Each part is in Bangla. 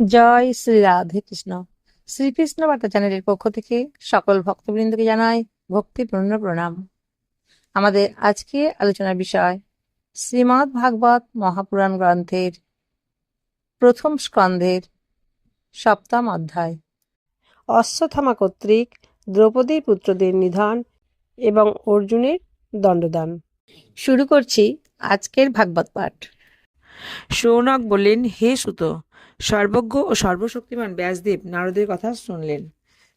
জয় শ্রী রাধে কৃষ্ণ। শ্রীকৃষ্ণ বার্তা চ্যানেলের পক্ষ থেকে সকল ভক্তবৃন্দকে জানাই ভক্তিপূর্ণ প্রণাম। আমাদের আজকে আলোচনার বিষয় শ্রীমদ্ ভাগবত মহাপুরাণ গ্রন্থের প্রথম স্কন্ধের সপ্তম অধ্যায়। অশ্বত্থামা কর্তৃক দ্রৌপদী পুত্রদের নিধন এবং অর্জুনের দণ্ডদান। শুরু করছি আজকের ভাগবত পাঠ। সৌনক বললেন হে সুত সর্বজ্ঞ ও সর্বশক্তিমান ব্যাসদেব নারদের কথা শুনলেন।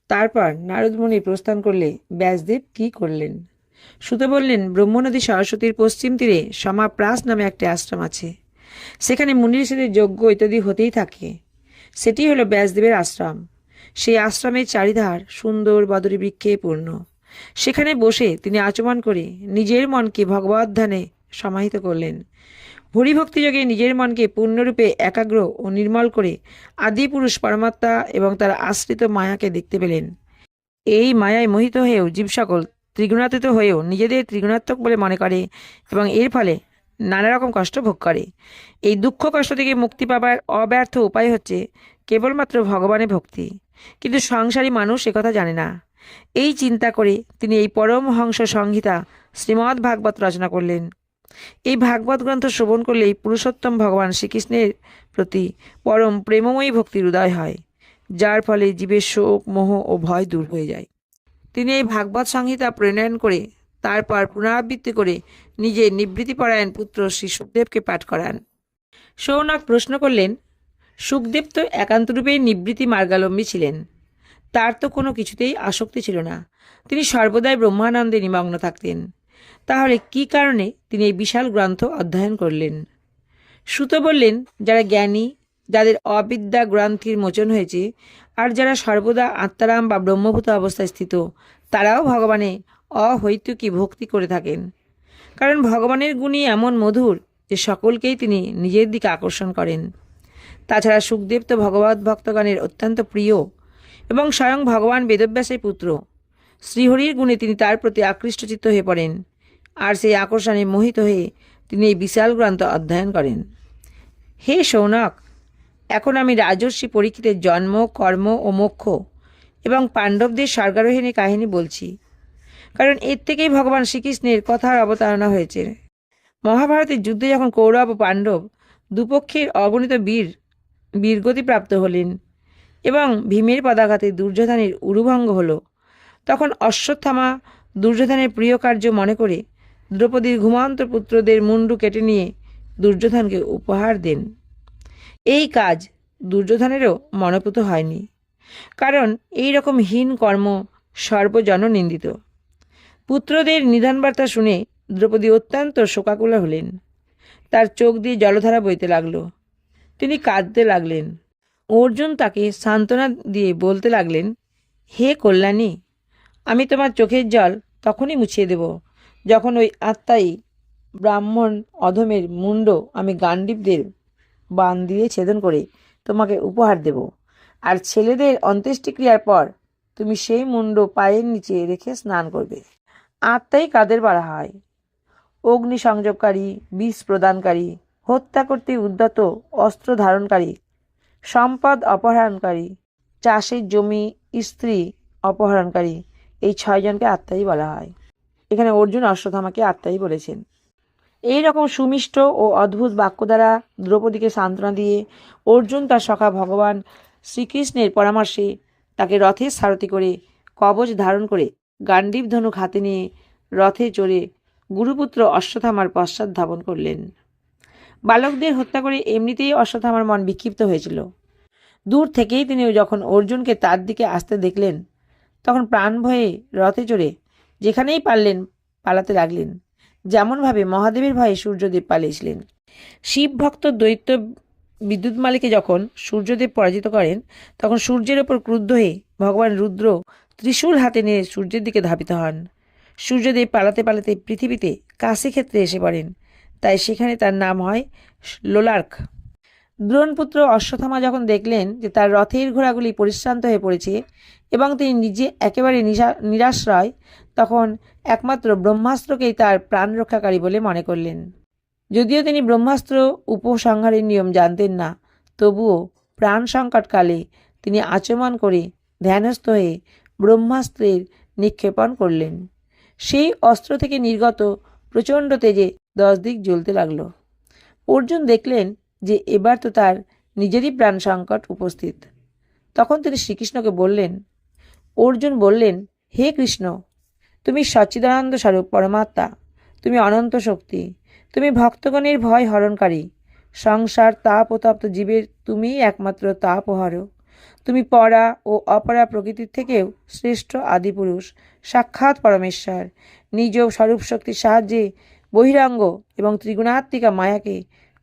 তারপর নারদমণি প্রস্থান করলে, ব্যাসদেব কি করলেন? সুত বললেন, ব্রহ্মনদী সরস্বতীর পশ্চিম তীরে সমাপ্রাস নামে একটি আশ্রম আছে। সেখানে মুনি ঋষিদের যজ্ঞ ইত্যাদি হতেই থাকে। সেটি হলো ব্যাসদেবের আশ্রম। সেই আশ্রমের চারিধার সুন্দর বদরী বৃক্ষে পূর্ণ। সেখানে বসে তিনি আচমন করে নিজের মনকে ভগবত ধ্যানে সমাহিত করলেন। হরিভক্তিযোগে নিজের মনকে পূর্ণরূপে একাগ্র ও নির্মল করে আদিপুরুষ পরমাত্মা এবং তার আশ্রিত মায়াকে দেখতে পেলেন। এই মায়ায় মোহিত হয়েও জীব সকল ত্রিগুণাতীত হয়েও নিজেদের ত্রিগুণাত্মক বলে মনে করে এবং এর ফলে নানা রকম কষ্ট ভোগ করে। এই দুঃখ কষ্ট থেকে মুক্তি পাবার অব্যর্থ উপায় হচ্ছে কেবলমাত্র ভগবানের ভক্তি। কিন্তু সংসারী মানুষ একথা জানে না। এই চিন্তা করে তিনি এই পরমহংস সংহিতা শ্রীমদ্ ভাগবত রচনা করলেন। এই ভাগবত গ্রন্থ শ্রবণ করলেই পুরুষোত্তম ভগবান শ্রীকৃষ্ণের প্রতি পরম প্রেমময়ী ভক্তির উদয় হয়, যার ফলে জীবের শোক, মোহ ও ভয় দূর হয়ে যায়। তিনি এই ভাগবত সংহিতা প্রণয়ন করে, তারপর পুনরাবৃত্তি করে নিজের নিবৃত্তিপরায়ণ পুত্র শ্রী সুখদেবকে পাঠ করান। সৌনক প্রশ্ন করলেন, সুখদেব তো একান্তরূপেই নিবৃত্তি মার্গালম্বী ছিলেন। তার তো কোনো কিছুতেই আসক্তি ছিল না। তিনি সর্বদাই ব্রহ্মানন্দে নিমগ্ন থাকতেন। তাহলে কি কারণে তিনি এই বিশাল গ্রন্থ অধ্যয়ন করলেন? সুত বললেন, যারা জ্ঞানী, যাদের অবিদ্যা গ্রন্থির মোচন হয়েছে, আর যারা সর্বদা আত্মারাম বা ব্রহ্মভূত অবস্থায় স্থিত, তারাও ভগবানে অহৈতুকী ভক্তি করে থাকেন। কারণ ভগবানের গুণই এমন মধুর যে সকলকেই তিনি নিজের দিকে আকর্ষণ করেন। তাছাড়া সুখদেব তো ভগবত ভক্তগণের অত্যন্ত প্রিয় এবং স্বয়ং ভগবান বেদব্যাসের পুত্র। শ্রীহরির গুণে তিনি তার প্রতি আকৃষ্টচিত্ত হয়ে পড়েন। আর সেই আকর্ষণে মোহিত হয়ে তিনি এই বিশাল গ্রন্থ অধ্যয়ন করেন। হে সৌনক, এখন আমি রাজর্ষি পরীক্ষিতের জন্ম, কর্ম ও মোক্ষ এবং পাণ্ডবদের স্বর্গারোহিণী কাহিনী বলছি, কারণ এর থেকেই ভগবান শ্রীকৃষ্ণের কথার অবতারণা হয়েছে। মহাভারতের যুদ্ধে যখন কৌরব ও পাণ্ডব দুপক্ষের অগণিত বীর বীরগতিপ্রাপ্ত হলেন এবং ভীমের পদাঘাতে দুর্যোধনের উরুভঙ্গ হল, তখন অশ্বত্থামা দুর্যোধনের প্রিয় কার্য মনে করে দ্রৌপদীর ঘুমান্ত পুত্রদের মুন্ডু কেটে নিয়ে দুর্যোধনকে উপহার দেন। এই কাজ দুর্যোধনেরও মনোপুত হয়নি, কারণ এই রকম হীন কর্ম সর্বজন নিন্দিত পুত্রদের নিধনবার্তা শুনে দ্রৌপদী অত্যন্ত শোকাকুলা হলেন। তার চোখ দিয়ে জলধারা বইতে লাগল। তিনি কাঁদতে লাগলেন। অর্জুন তাকে সান্ত্বনা দিয়ে বলতে লাগলেন, হে কল্যাণী, আমি তোমার চোখের জল তখনই মুছিয়ে দেব। যখন ওই আত্মাই ব্রাহ্মণ অধমের মুন্ড আমি গান্ডীবদের বান দিয়ে ছেদন করে তোমাকে উপহার দেব। আর ছেলেদের অন্ত্যেষ্টিক্রিয়ার পর তুমি সেই মুন্ড পায়ের নিচে রেখে স্নান করবে। আত্মাই কাদের বাড়া হয়? অগ্নি সংযোগকারী বিষ প্রদানকারী, হত্যা করতে উদ্যত, অস্ত্র ধারণকারী, সম্পদ অপহরণকারী, চাষের জমি, স্ত্রী অপহরণকারী, এই ছয়জনকে আত্মাই বলা হয়। এখানে অর্জুন অশ্বত্থামাকে আত্মাই বলেছেন। এই রকম সুমিষ্ট ও অদ্ভুত বাক্য দ্বারা দ্রৌপদীকে সান্ত্বনা দিয়ে অর্জুন তার সখা ভগবান শ্রীকৃষ্ণের পরামর্শে তাকে রথে সারথি করে কবচ ধারণ করে গান্ডীব ধনুক হাতে নিয়ে রথে চড়ে গুরুপুত্র অশ্বত্থামার পশ্চাৎ ধাবন করলেন। বালকদের হত্যা করে এমনিতেই অশ্বত্থামার মন বিক্ষিপ্ত হয়েছিল। দূর থেকেই তিনি যখন অর্জুনকে তার দিকে আসতে দেখলেন, তখন প্রাণ ভয়ে রথে চড়ে যেখানেই পারলেন পালাতে লাগলেন। যেমনভাবে মহাদেবের ভয়ে সূর্যদেব পালিয়েছিলেন। শিব ভক্ত দৈত্য বিদ্যুৎ মালিকে যখন সূর্যদেব পরাজিত করেন, তখন সূর্যের ওপর ক্রুদ্ধ হয়ে ভগবান রুদ্র ত্রিশূল হাতে নিয়ে সূর্যের দিকে ধাবিত হন। সূর্যদেব পালাতে পালাতে পৃথিবীতে কাশী ক্ষেত্রে এসে পড়েন। তাই সেখানে তার নাম হয় লোলার্ক। দ্রোণপুত্র অশ্বথামা যখন দেখলেন যে তার রথের ঘোড়াগুলি পরিশ্রান্ত হয়ে পড়েছে এবং তিনি নিজে একেবারে নিরাশ্রয়, তখন একমাত্র ব্রহ্মাস্ত্রকেই তার প্রাণ রক্ষাকারী বলে মনে করলেন। যদিও তিনি ব্রহ্মাস্ত্র উপসংহারের নিয়ম জানতেন না, তবুও প্রাণ সংকটকালে তিনি আচমন করে ধ্যানস্থ হয়ে ব্রহ্মাস্ত্রের নিক্ষেপণ করলেন। সেই অস্ত্র থেকে নির্গত প্রচণ্ড তেজে দশ দিক জ্বলতে লাগল। অর্জুন দেখলেন যে এবার তো তার নিজেরই প্রাণ সংকট উপস্থিত। তখন তিনি শ্রীকৃষ্ণকে বললেন, অর্জুন বললেন, হে কৃষ্ণ, তুমি সচ্চিদানন্দ স্বরূপ পরমাত্মা, তুমি অনন্ত শক্তি, তুমি ভক্তগণের ভয় হরণকারী, সংসার, তাপ ও তপ্ত জীবের তুমিই একমাত্র তাপহার তুমি পরা ও অপরা প্রকৃতির থেকেও শ্রেষ্ঠ আদিপুরুষ সাক্ষাৎ পরমেশ্বর, নিজ স্বরূপ শক্তির সাহায্যে বহিরাঙ্গ এবং ত্রিগুণাত্মিকা মায়াকে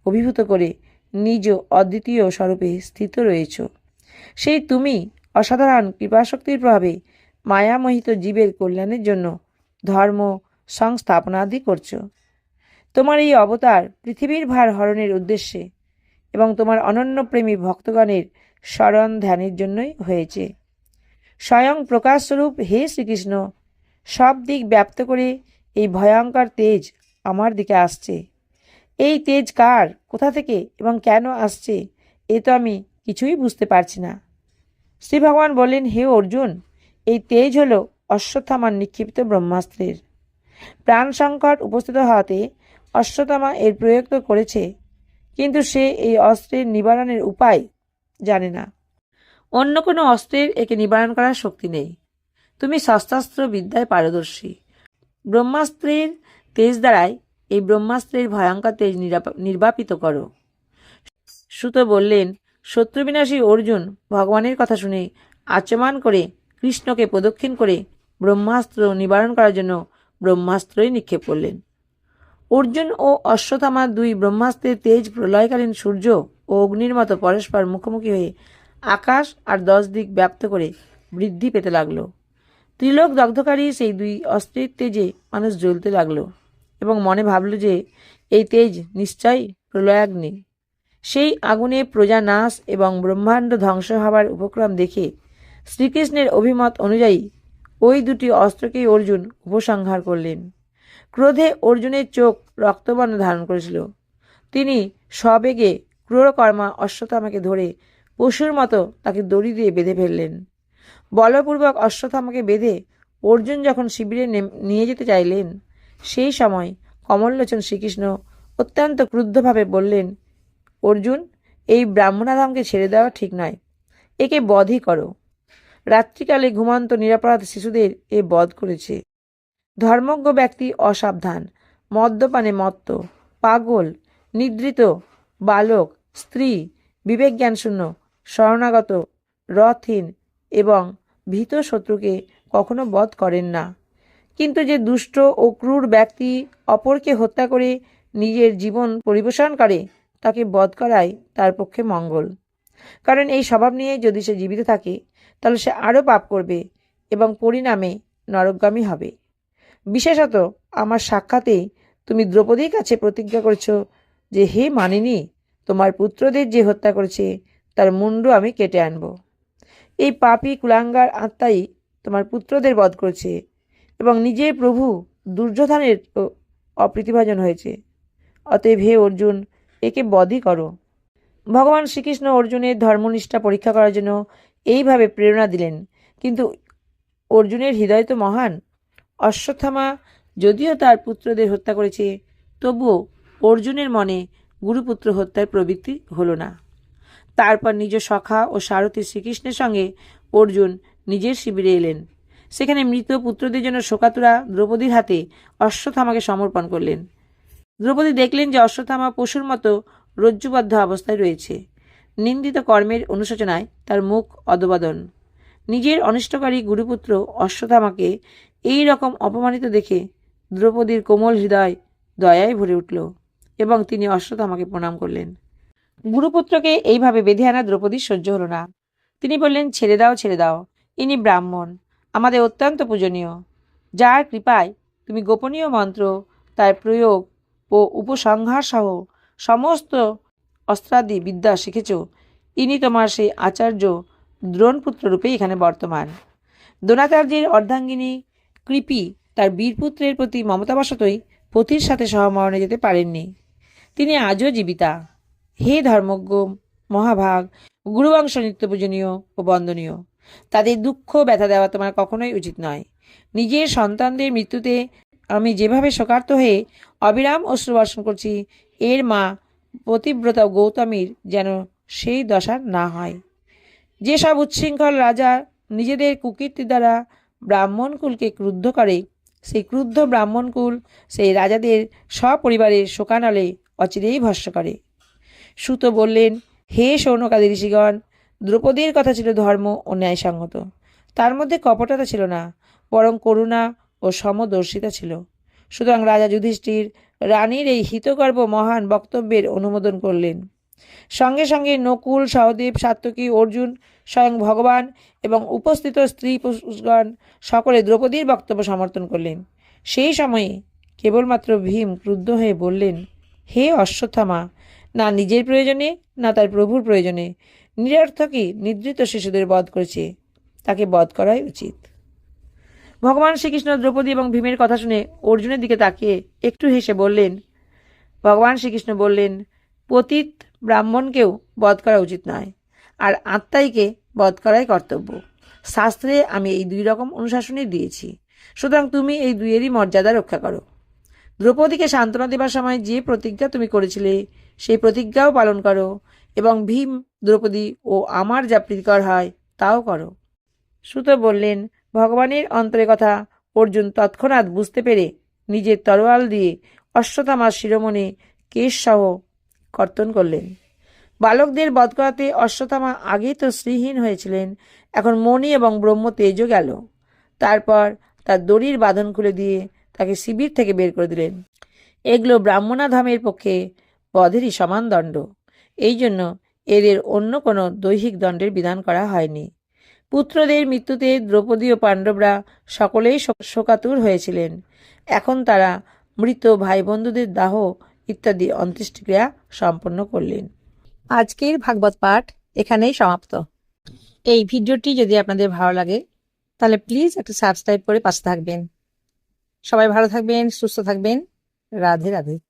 অভিভূত করে নিজ অদ্বিতীয় স্বরূপে স্থিত রয়েছ। সেই তুমি অসাধারণ কৃপাশক্তির প্রভাবে মায়ামোহিত জীবের কল্যাণের জন্য ধর্ম সংস্থাপনাদি করছ। তোমার এই অবতার পৃথিবীর ভার হরণের উদ্দেশ্যে এবং তোমার অনন্য প্রেমী ভক্তগণের স্মরণ ধ্যানের জন্যই হয়েছে। স্বয়ং প্রকাশস্বরূপ হে শ্রীকৃষ্ণ, সব দিক ব্যপ্ত করে এই ভয়ঙ্কর তেজ আমার দিকে আসছে। এই তেজ কার? কোথা থেকে এবং কেন আসছে? এ তো আমি কিছুই বুঝতে পারছি না। শ্রী ভগবান বললেন, হে অর্জুন, এই তেজ হলো অশ্বত্থামার নিক্ষিপ্ত ব্রহ্মাস্ত্রের। প্রাণ সংকট উপস্থিত হওয়াতে অশ্বত্থামা এর প্রয়োগ তো করেছে, কিন্তু সে এই অস্ত্রের নিবারণের উপায় জানে না। অন্য কোনো অস্ত্রের একে নিবারণ করার শক্তি নেই। তুমি শস্ত্রাস্ত্র বিদ্যায় পারদর্শী। ব্রহ্মাস্ত্রের তেজ দ্বারাই এই ব্রহ্মাস্ত্রের ভয়ঙ্কর তেজ নির্বাপিত করো। সুত বললেন, শত্রুবিনাশী অর্জুন ভগবানের কথা শুনে আচমান করে কৃষ্ণকে প্রদক্ষিণ করে ব্রহ্মাস্ত্র নিবারণ করার জন্য ব্রহ্মাস্ত্রই নিক্ষেপ করলেন। অর্জুন ও অশ্বত্থামা দুই ব্রহ্মাস্ত্রের তেজ প্রলয়কালীন সূর্য ও অগ্নির মতো পরস্পর মুখোমুখি হয়ে আকাশ আর দশ দিক ব্যাপ্ত করে বৃদ্ধি পেতে লাগল। ত্রিলোক দগ্ধকারী সেই দুই অস্ত্রের তেজে মানুষ জ্বলতে লাগল। এবং মনে ভাবল যে এই তেজ নিশ্চয়ই প্রলয়াগ্নি সেই আগুনে প্রজা নাশ এবং ব্রহ্মাণ্ড ধ্বংস হবার উপক্রম দেখে শ্রীকৃষ্ণের অভিমত অনুযায়ী ওই দুটি অস্ত্রকেই অর্জুন উপসংহার করলেন। ক্রোধে অর্জুনের চোখ রক্তবর্ণ ধারণ করেছিল। তিনি সবেগে ক্রূরকর্মা অশ্বত্থামাকে ধরে পশুর মতো তাকে দড়ি দিয়ে বেঁধে ফেললেন। বলপূর্বক অশ্বত্থামাকে বেঁধে অর্জুন যখন শিবিরে নিয়ে যেতে চাইলেন সেই সময় কমললোচন শ্রীকৃষ্ণ অত্যন্ত ক্রুদ্ধভাবে বললেন, অর্জুন, এই ব্রাহ্মণাধামকে ছেড়ে দেওয়া ঠিক নয়। একে বধই করো। রাত্রিকালে ঘুমন্ত নিরাপরাধ শিশুদের এ বধ করেছে। ধর্মজ্ঞ ব্যক্তি অসাবধান, মদ্যপানে মত্ত, পাগল, নিদ্রিত, বালক, স্ত্রী, বিবেকজ্ঞানশূন্য, শরণাগত, রথহীন এবং ভীত শত্রুকে কখনো বধ করেন না। কিন্তু যে দুষ্ট ও ক্রূর ব্যক্তি অপরকে হত্যা করে নিজের জীবন পরিবেশন করে, তাকে বধ করাই তার পক্ষে মঙ্গল। কারণ এই স্বভাব নিয়ে যদি সে জীবিত থাকে, তাহলে সে আরও পাপ করবে এবং পরিণামে নরকগামী হবে। বিশেষত আমার সাক্ষাতেই তুমি দ্রৌপদীর কাছে প্রতিজ্ঞা করেছ যে, হে মানিনী, তোমার পুত্রদের যে হত্যা করেছে, তার মুন্ডু আমি কেটে আনব। এই পাপী কুলাঙ্গার আত্মাই তোমার পুত্রদের বধ করেছে এবং নিজের প্রভু দুর্যোধনের অপ্রীতিভাজন হয়েছে। অতএব হে অর্জুন, একে বধই করো। ভগবান শ্রীকৃষ্ণ অর্জুনের ধর্মনিষ্ঠা পরীক্ষা করার জন্য এইভাবে প্রেরণা দিলেন। কিন্তু অর্জুনের হৃদয় তো মহান। অশ্বত্থামা যদিও তার পুত্রদের হত্যা করেছে, তবুও অর্জুনের মনে গুরুপুত্র হত্যার প্রবৃত্তি হলো না। তারপর নিজ সখা ও সারথী শ্রীকৃষ্ণের সঙ্গে অর্জুন নিজের শিবিরে এলেন। সেখানে মৃত পুত্রদের জন্য শোকাতুরা দ্রৌপদীর হাতে অশ্বত্থামাকে সমর্পণ করলেন। দ্রৌপদী দেখলেন যে অশ্বত্থামা পশুর মতো রজ্জুবদ্ধ অবস্থায় রয়েছে। নিন্দিত কর্মের অনুশোচনায় তার মুখ অদবাদন নিজের অনিষ্টকারী গুরুপুত্র অশ্বত্থামাকে এই রকম অপমানিত দেখে দ্রৌপদীর কোমল হৃদয় দয়ায় ভরে উঠল এবং তিনি অশ্বত্থামাকে প্রণাম করলেন। গুরুপুত্রকে এইভাবে বেঁধে আনা দ্রৌপদীর সহ্য হল না। তিনি বললেন, ছেড়ে দাও ছেড়ে দাও। ইনি ব্রাহ্মণ। আমাদের অত্যন্ত পূজনীয়। যার কৃপায় তুমি গোপনীয় মন্ত্র, তার প্রয়োগ ও উপসংহার সহ সমস্ত অস্ত্রাদি বিদ্যা শিখেছ। ইনি তোমার সেই আচার্য দ্রোণপুত্র রূপে এখানে বর্তমান। দ্রোণাচার্যের অর্ধাঙ্গিনী কৃপি তার বীরপুত্রের প্রতি মমতাবশতই পতির সাথে সহমরণে যেতে পারেননি। তিনি আজও জীবিতা। হে ধর্মজ্ঞ, মহাভাগ, গুরুবংশ নিত্য পূজনীয় ও বন্দনীয়। তাদের দুঃখ ব্যথা দেওয়া তোমার কখনোই উচিত নয়। নিজের সন্তানদের মৃত্যুতে আমি যেভাবে শোকার্ত হয়ে অবিরাম অশ্রু বর্ষণ করছি, এর মা পতিব্রতা গৌতমীর যেন সেই দশা না হয়। যেসব উচ্ছৃঙ্খল রাজা নিজেদের কুকীর্তি দ্বারা ব্রাহ্মণকুলকে ক্রুদ্ধ করে, সেই ক্রুদ্ধ ব্রাহ্মণকুল সেই রাজাদের সপরিবারের শোকানলে অচিরেই ভস্য করে। সুত বললেন, হে সৌনকাদি ঋষিগণ দ্রৌপদীর কথা ছিল ধর্ম ও ন্যায়সঙ্গত। তার মধ্যে কপটতা ছিল না, বরং করুণা ও সমদর্শিতা ছিল। সুতরাং রাজা যুধিষ্ঠির, রানীর এই হিতগর্ব মহান বক্তব্যের অনুমোদন করলেন। সঙ্গে সঙ্গে নকুল, সহদেব সাত্যকী অর্জুন, স্বয়ং ভগবান এবং উপস্থিত স্ত্রী পুরুষগণ সকলে দ্রৌপদীর বক্তব্য সমর্থন করলেন। সেই সময়ে কেবলমাত্র ভীম ক্রুদ্ধ হয়ে বললেন, হে অশ্বত্থামা, না নিজের প্রয়োজনে, না তার প্রভুর প্রয়োজনে নিরর্থকই নিদ্রিত শিশুদের বধ করেছে। তাকে বধ করাই উচিত। ভগবান শ্রীকৃষ্ণ দ্রৌপদী এবং ভীমের কথা শুনে অর্জুনের দিকে তাকিয়ে একটু হেসে বললেন, ভগবান শ্রীকৃষ্ণ বললেন, পতিত ব্রাহ্মণকেও বধ করা উচিত নয়, আর আত্মাইকে বধ করাই কর্তব্য। শাস্ত্রে আমি এই দুই রকম অনুশাসনই দিয়েছি। সুতরাং তুমি এই দুইয়েরই মর্যাদা রক্ষা করো। দ্রৌপদীকে সান্ত্বনা দেবার সময় যে প্রতিজ্ঞা তুমি করেছিলে, সেই প্রতিজ্ঞাও পালন করো। এবং ভীম, দ্রৌপদী ও আমার যা প্রীতিকর হয়, তাও করো। সুত বললেন, ভগবানের অন্তরে কথা অর্জুন তৎক্ষণাৎ বুঝতে পেরে নিজের তরোয়াল দিয়ে অশ্বত্থামার শিরোমণি কেশসহ কর্তন করলেন। বালকদের বধ করাতে অশ্বত্থামা আগেই তো শ্রীহীন হয়েছিলেন, এখন মণি এবং ব্রহ্ম তেজও গেল। তারপর তার দড়ির বাঁধন খুলে দিয়ে তাকে শিবির থেকে বের করে দিলেন। এগুলো ব্রাহ্মণাধামের পক্ষে বধেরই সমান দণ্ড। এই জন্য এদের অন্য কোনো দৈহিক দণ্ডের বিধান করা হয়নি। পুত্রদের মৃত্যুতে দ্রৌপদী ও পাণ্ডবরা সকলেই শোক- শোকাতুর হয়েছিলেন। এখন তারা মৃত ভাই বন্ধুদের দাহ ইত্যাদি অন্ত্যেষ্টিক্রিয়া সম্পন্ন করলেন। আজকের ভাগবত পাঠ এখানেই সমাপ্ত। এই ভিডিওটি যদি আপনাদের ভালো লাগে, তাহলে প্লিজ একটা সাবস্ক্রাইব করে পাশে থাকবেন। সবাই ভালো থাকবেন, সুস্থ থাকবেন। রাধে রাধে।